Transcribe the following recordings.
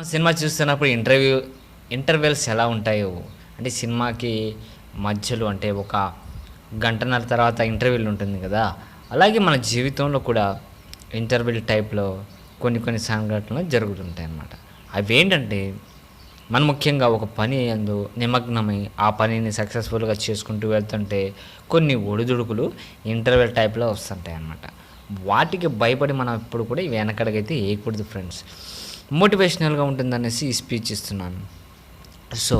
Cinema చూస్తున్నప్పుడు interview intervals ఎలా ఉంటాయో? అంటే సినిమాకి మధ్యలో అంటే ఒక గంటన్నర తర్వాత ఇంటర్వ్యూలు ఉంటుంది కదా? అలాగే మన జీవితంలో కూడా ఇంటర్వ్యూల్ టైప్లో కొన్ని కొన్ని సంఘటనలు జరుగుతుంటాయి అన్నమాట అవి ఏంటంటే మనం ముఖ్యంగా ఒక పని అందు నిమగ్నమై ఆ పనిని సక్సెస్ఫుల్గా చేసుకుంటూ వెళ్తుంటే కొన్ని ఒడిదుడుకులు ఇంటర్వెల్ టైప్లో వస్తుంటాయి అన్నమాట వాటికి భయపడి మనం ఎప్పుడు కూడా వెనకడగైతే వేయకూడదు ఫ్రెండ్స్. మోటివేషనల్గా ఉంటుందనేసి ఈ స్పీచ్ ఇస్తున్నాను. సో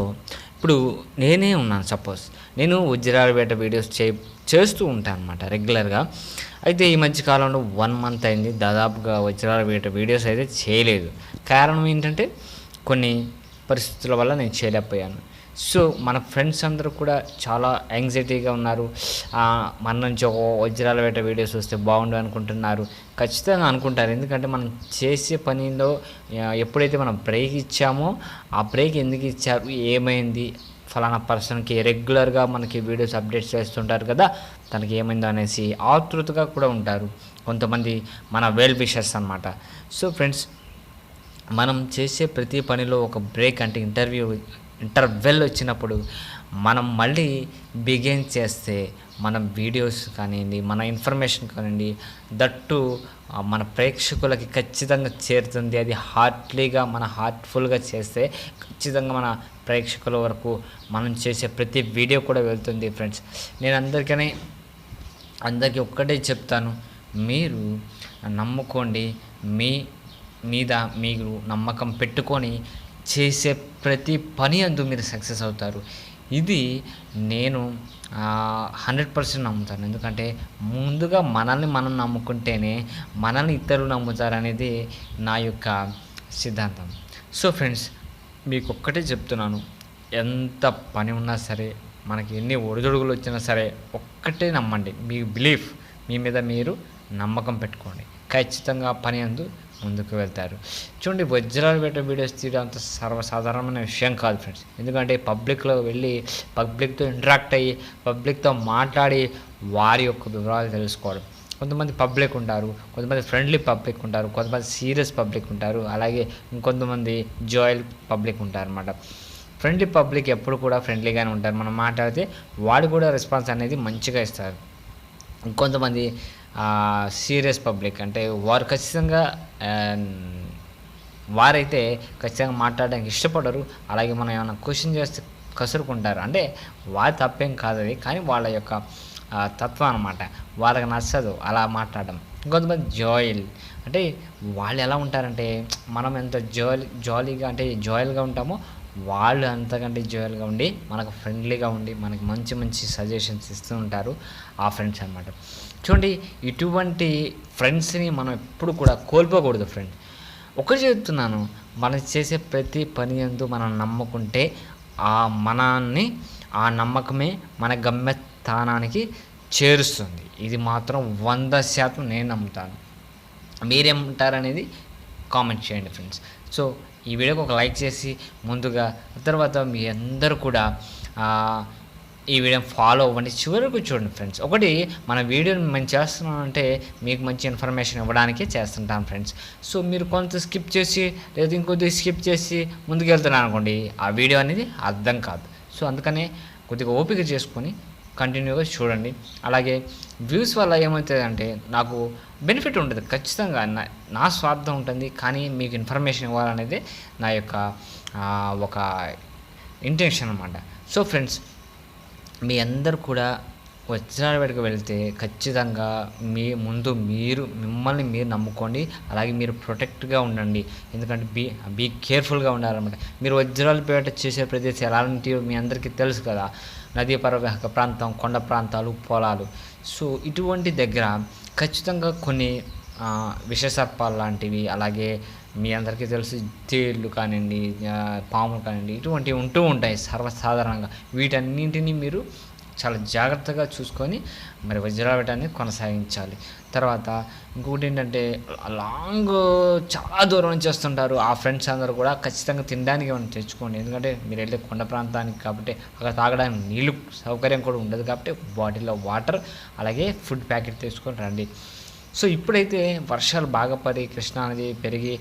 ఇప్పుడు నేనే ఉన్నాను సపోజ్. నేను వజ్రాలపేట వీడియోస్ చే చేస్తూ ఉంటాను అనమాట రెగ్యులర్గా. అయితే ఈ మధ్య కాలంలో వన్ మంత్ అయింది దాదాపుగా వజ్రాలపేట వీడియోస్ అయితే చేయలేదు. కారణం ఏంటంటే కొన్ని పరిస్థితుల వల్ల నేను చేయలేకపోయాను. సో మన ఫ్రెండ్స్ అందరూ కూడా చాలా యాంగ్జైటీగా ఉన్నారు. మన నుంచి ఒక వజ్రాల వేట వీడియోస్ వస్తే బాగుండు అనుకుంటున్నారు. ఖచ్చితంగా అనుకుంటారు. ఎందుకంటే మనం చేసే పనిలో ఎప్పుడైతే మనం బ్రేక్ ఇచ్చామో ఆ బ్రేక్ ఎందుకు ఇచ్చారు? ఏమైంది? ఫలానా పర్సన్కి రెగ్యులర్గా మనకి వీడియోస్ అప్డేట్స్ చేస్తుంటారు కదా తనకి ఏమైందో అనేసి ఆతృతగా కూడా ఉంటారు కొంతమంది మన వెల్ విషర్స్ అనమాట సో ఫ్రెండ్స్ మనం చేసే ప్రతి పనిలో ఒక బ్రేక్ అంటే ఇంటర్వ్యూ ఇంటర్వెల్ వచ్చినప్పుడు మనం మళ్ళీ బిగేన్ చేస్తే మన వీడియోస్ కానివ్వండి మన ఇన్ఫర్మేషన్ కానివ్వండి దట్టు మన ప్రేక్షకులకి ఖచ్చితంగా చేరుతుంది. అది హార్ట్లీగా మన హార్ట్ఫుల్గా చేస్తే ఖచ్చితంగా మన ప్రేక్షకుల వరకు మనం చేసే ప్రతి వీడియో కూడా వెళ్తుంది ఫ్రెండ్స్ నేను అందరికీ అందరికీ ఒక్కటే చెప్తాను. మీరు నమ్ముకోండి మీ మీద మీరు నమ్మకం పెట్టుకొని చేసే ప్రతి పని అందు మీరు సక్సెస్ అవుతారు. ఇది నేను హండ్రెడ్ పర్సెంట్ నమ్ముతాను. ఎందుకంటే ముందుగా మనల్ని మనం నమ్ముకుంటేనే మనల్ని ఇతరులు నమ్ముతారనేది నా యొక్క సిద్ధాంతం. సో ఫ్రెండ్స్ మీకు ఒక్కటే చెప్తున్నాను. ఎంత పని ఉన్నా సరే మనకి ఎన్ని ఒడిదొడుగులు వచ్చినా సరే ఒక్కటే నమ్మండి. మీ బిలీఫ్ మీ మీద మీరు నమ్మకం పెట్టుకోండి. ఖచ్చితంగా పని అందు ముందుకు వెళ్తారు. చూడండి వజ్రాలు పెట్టే వీడియోస్ తీయడం అంత సర్వసాధారణమైన విషయం కాదు ఫ్రెండ్స్. ఎందుకంటే పబ్లిక్లో వెళ్ళి పబ్లిక్తో ఇంటరాక్ట్ అయ్యి పబ్లిక్తో మాట్లాడి వారి యొక్క వివరాలు తెలుసుకోవడం. కొంతమంది పబ్లిక్ ఉంటారు కొంతమంది ఫ్రెండ్లీ పబ్లిక్ ఉంటారు కొంతమంది సీరియస్ పబ్లిక్ ఉంటారు అలాగే ఇంకొంతమంది జాయిల్ పబ్లిక్ ఉంటారు అన్నమాట ఫ్రెండ్లీ పబ్లిక్ ఎప్పుడు కూడా ఫ్రెండ్లీగానే ఉంటారు. మనం మాట్లాడితే వాడు కూడా రెస్పాన్స్ అనేది మంచిగా ఇస్తారు. ఇంకొంతమంది సీరియస్ పబ్లిక్ అంటే వారు ఖచ్చితంగా వారైతే ఖచ్చితంగా మాట్లాడడానికి ఇష్టపడరు. అలాగే మనం ఏమైనా క్వశ్చన్ చేస్తే కసురుకుంటారు. అంటే వారి తప్పేం కాదు అది. కానీ వాళ్ళ యొక్క తత్వం అనమాట వాళ్ళకి నచ్చదు అలా మాట్లాడడం. ఇంకొంతమంది జాయిల్. అంటే వాళ్ళు ఎలా ఉంటారంటే మనం ఎంత జాలీ జాలీగా అంటే జాయిల్గా ఉంటామో వాళ్ళు అంతకంటే జోయల్గా ఉండి మనకు ఫ్రెండ్లీగా ఉండి మనకి మంచి మంచి సజెషన్స్ ఇస్తూ ఉంటారు ఆ ఫ్రెండ్స్ అనమాట చూడండి ఇటువంటి ఫ్రెండ్స్ని మనం ఎప్పుడు కూడా కోల్పోకూడదు ఫ్రెండ్ ఒకటి చెప్తున్నాను మనం చేసే ప్రతి పని ఎందు మనం నమ్ముకుంటే ఆ మనాన్ని ఆ నమ్మకమే మన గమ్యస్థానానికి చేరుస్తుంది. ఇది మాత్రం వంద శాతం నేను నమ్ముతాను. మీరేమంటారనేది కామెంట్ చేయండి ఫ్రెండ్స్ సో ఈ వీడియోకి ఒక లైక్ చేసి ముందుగా తర్వాత మీ అందరూ కూడా ఈ వీడియోని ఫాలో అవ్వండి. చివరకు చూడండి ఫ్రెండ్స్. ఒకటి మన వీడియోని మేము చేస్తున్నామంటే మీకు మంచి ఇన్ఫర్మేషన్ ఇవ్వడానికే చేస్తుంటాం ఫ్రెండ్స్. సో మీరు కొంత స్కిప్ చేసి లేదా ఇంకొద్ది స్కిప్ చేసి ముందుకు వెళ్తున్నారు అనుకోండి ఆ వీడియో అనేది అర్థం కాదు. సో అందుకనే కొద్దిగా ఓపిక చేసుకొని కంటిన్యూగా చూడండి. అలాగే వ్యూస్ వల్ల ఏమవుతుందంటే నాకు బెనిఫిట్ ఉంటుంది. ఖచ్చితంగా నా నా స్వార్థం ఉంటుంది. కానీ మీకు ఇన్ఫర్మేషన్ ఇవ్వాలనేది నా యొక్క ఒక ఇంటెన్షన్ అనమాట సో ఫ్రెండ్స్ మీ అందరు కూడా వజ్రాల వెళ్తే ఖచ్చితంగా మీ ముందు మీరు మిమ్మల్ని మీరు నమ్ముకోండి. అలాగే మీరు ప్రొటెక్ట్గా ఉండండి. ఎందుకంటే బీ బీ కేర్ఫుల్గా ఉండాలన్నమాట. మీరు వజ్రాల పేట చేసే ప్రదేశం ఎలాంటివి మీ అందరికీ తెలుసు కదా. నదీ పర్వక ప్రాంతం కొండ ప్రాంతాలు పొలాలు. సో ఇటువంటి దగ్గర ఖచ్చితంగా కొన్ని విషసర్పాలు లాంటివి అలాగే మీ అందరికీ తెలుసు తేళ్ళు కానివ్వండి పాములు కానివ్వండి ఇటువంటివి ఉంటూ ఉంటాయి సర్వసాధారణంగా. వీటన్నింటినీ మీరు చాలా జాగ్రత్తగా చూసుకొని మరి వజ్రావటాన్ని కొనసాగించాలి. తర్వాత ఇంకొకటి ఏంటంటే లాంగ్ చాలా దూరం నుంచి వస్తుంటారు. ఆ ఫ్రెండ్స్ అందరూ కూడా ఖచ్చితంగా తినడానికి ఏమైనా తెచ్చుకోండి. ఎందుకంటే మీరు వెళ్ళే కొండ ప్రాంతానికి కాబట్టి అక్కడ తాగడానికి నీళ్ళు సౌకర్యం కూడా ఉండదు కాబట్టి బాటిల్లో వాటర్ అలాగే ఫుడ్ ప్యాకెట్ తీసుకొని రండి. సో ఇప్పుడైతే వర్షాలు బాగా పడి కృష్ణానది పెరిగి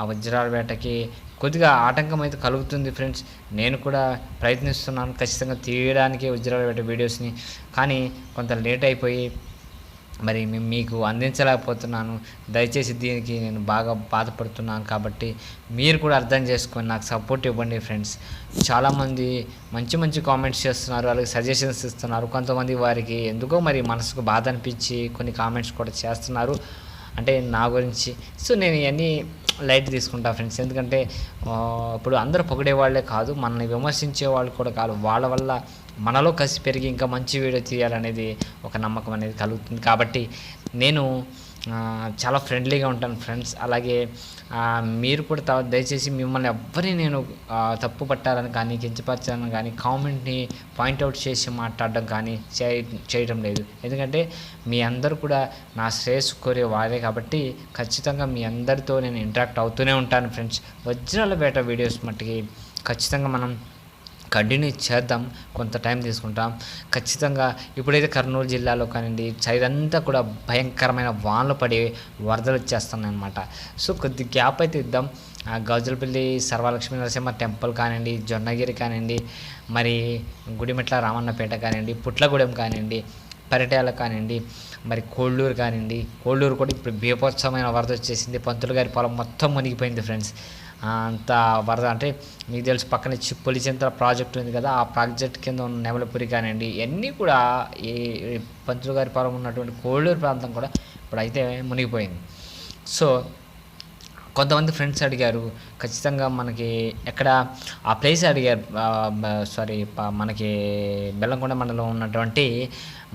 ఆ వజ్రాల వేటకి కొద్దిగా ఆటంకం అయితే కలుగుతుంది ఫ్రెండ్స్. నేను కూడా ప్రయత్నిస్తున్నాను ఖచ్చితంగా తీయడానికి వజ్రాలు పెట్టే వీడియోస్ని. కానీ కొంత లేట్ అయిపోయి మరి మీకు అందించలేకపోతున్నాను. దయచేసి దీనికి నేను బాగా బాధపడుతున్నాను కాబట్టి మీరు కూడా అర్థం చేసుకొని నాకు సపోర్ట్ ఇవ్వండి ఫ్రెండ్స్. చాలామంది మంచి మంచి కామెంట్స్ చేస్తున్నారు అలాగే సజెషన్స్ ఇస్తున్నారు. కొంతమంది వారికి ఎందుకో మరి మనసుకు బాధ అనిపించి కొన్ని కామెంట్స్ కూడా చేస్తున్నారు. అంటే నా గురించి. సో నేను ఇవన్నీ లైట్ తీసుకుంటా ఫ్రెండ్స్. ఎందుకంటే ఇప్పుడు అందరూ పొగిడే వాళ్ళే కాదు మనల్ని విమర్శించే వాళ్ళు కూడా కాదు. వాళ్ళ వల్ల మనలో కసి పెరిగి ఇంకా మంచి వీడియో తీయాలనేది ఒక నమ్మకం అనేది కలుగుతుంది. కాబట్టి నేను చాలా ఫ్రెండ్లీగా ఉంటాను ఫ్రెండ్స్ అలాగే మీరు కూడా త- దయచేసి మిమ్మల్ని ఎవ్వరిని నేను తప్పు పట్టాలని కానీ కించపరచాలని కానీ కామెంట్ని పాయింట్అవుట్ చేసి మాట్లాడడం కానీ చేయ చేయడం లేదు. ఎందుకంటే మీ అందరూ కూడా నా శ్రేయస్సు కోరే వారే కాబట్టి ఖచ్చితంగా మీ అందరితో నేను ఇంటరాక్ట్ అవుతూనే ఉంటాను ఫ్రెండ్స్ వజ్రాల వేట వీడియోస్ మట్టుకి ఖచ్చితంగా మనం కంటిన్యూ చేద్దాం కొంత టైం తీసుకుంటాం. ఖచ్చితంగా ఇప్పుడైతే కర్నూలు జిల్లాలో కానివ్వండి సైడ్ కూడా భయంకరమైన వానలు పడి వరదలు వచ్చేస్తున్నాయి అనమాట సో కొద్ది గ్యాప్ అయితే ఇద్దాం. ఆ సర్వలక్ష్మీ నరసింహ టెంపుల్ కానివ్వండి జొన్నగిరి కానివ్వండి మరి గుడిమెట్ల రామన్నపేట కానివ్వండి పుట్లగూడెం కానివ్వండి పరిటాల కానివ్వండి మరి కోళ్ళూరు కానివ్వండి. కోళ్ళూరు కూడా ఇప్పుడు బీభత్సమైన వరద వచ్చేసింది. పంతులు గారి పొలం మొత్తం మునిగిపోయింది ఫ్రెండ్స్. అంత వరద. అంటే మీకు తెలుసు పక్కన పులిచింతల ప్రాజెక్ట్ ఉంది కదా ఆ ప్రాజెక్ట్ కింద ఉన్న నెమలపురి కానివ్వండి ఇవన్నీ కూడా ఈ ఈ పంతులు గారి పొలం ఉన్నటువంటి కోళ్ళూరు ప్రాంతం కూడా ఇప్పుడైతే మునిగిపోయింది. సో కొంతమంది ఫ్రెండ్స్ అడిగారు ఖచ్చితంగా మనకి ఎక్కడ ఆ ప్లేస్ అడిగారు సారీ మనకి బెల్లంకొండ మండలం ఉన్నటువంటి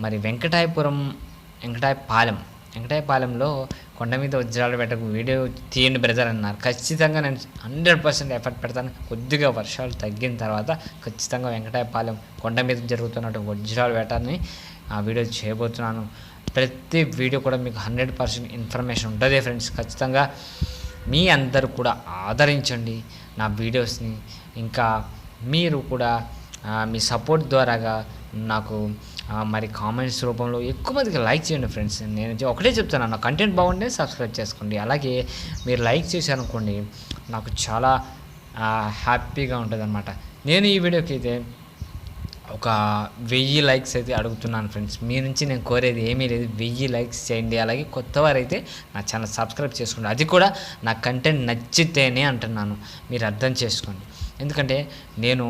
మరి వెంకటాయపురం వెంకటాయపాలెం వెంకటాయపాలెంలో కొండ మీద వజ్రాలు పెట్టకు వీడియో తీయండి బ్రదర్ అన్నారు. ఖచ్చితంగా నేను హండ్రెడ్ పర్సెంట్ ఎఫర్ట్ పెడతాను. కొద్దిగా వర్షాలు తగ్గిన తర్వాత ఖచ్చితంగా వెంకటాయపాలెం కొండ మీద జరుగుతున్నటువంటి వజ్రాలు వేటని ఆ వీడియో చేయబోతున్నాను. ప్రతి వీడియో కూడా మీకు హండ్రెడ్ పర్సెంట్ ఇన్ఫర్మేషన్ ఉంటుంది ఫ్రెండ్స్. ఖచ్చితంగా మీ అందరూ కూడా ఆదరించండి నా వీడియోస్ని. ఇంకా మీరు కూడా మీ సపోర్ట్ ద్వారాగా నాకు మరి కామెంట్స్ రూపంలో ఎక్కువ మందికి లైక్ చేయండి ఫ్రెండ్స్ నేను ఒకటే చెప్తాను నా కంటెంట్ బాగుంటే సబ్స్క్రైబ్ చేసుకోండి. అలాగే మీరు లైక్ చేశారనుకోండి నాకు చాలా హ్యాపీగా ఉంటుంది అనమాట నేను ఈ వీడియోకి అయితే ఒక వెయ్యి లైక్స్ అయితే అడుగుతున్నాను ఫ్రెండ్స్ మీ నుంచి నేను కోరేది ఏమీ లేదు. వెయ్యి లైక్స్ చేయండి. అలాగే కొత్త వారైతే నా ఛానల్ సబ్స్క్రైబ్ చేసుకోండి. అది కూడా నా కంటెంట్ నచ్చితేనే అంటున్నాను. మీరు అర్థం చేసుకోండి. ఎందుకంటే నేను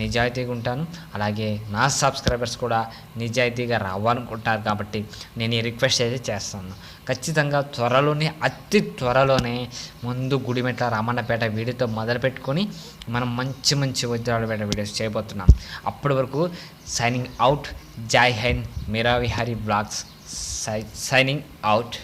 నిజాయితీగా ఉంటాను అలాగే నా సబ్స్క్రైబర్స్ కూడా నిజాయితీగా రావాలనుకుంటారు కాబట్టి నేను ఈ రిక్వెస్ట్ అయితే చేస్తాను. ఖచ్చితంగా త్వరలోనే అతి త్వరలోనే ముందు గుడిమెట్ల రామన్నపేట వీడియోతో మొదలుపెట్టుకొని మనం మంచి మంచి వజ్రాలపేట వీడియోస్ చేయబోతున్నాం. అప్పటి వరకు సైనింగ్ అవుట్ జై హైన్ Meera Vihari blogs. Signing out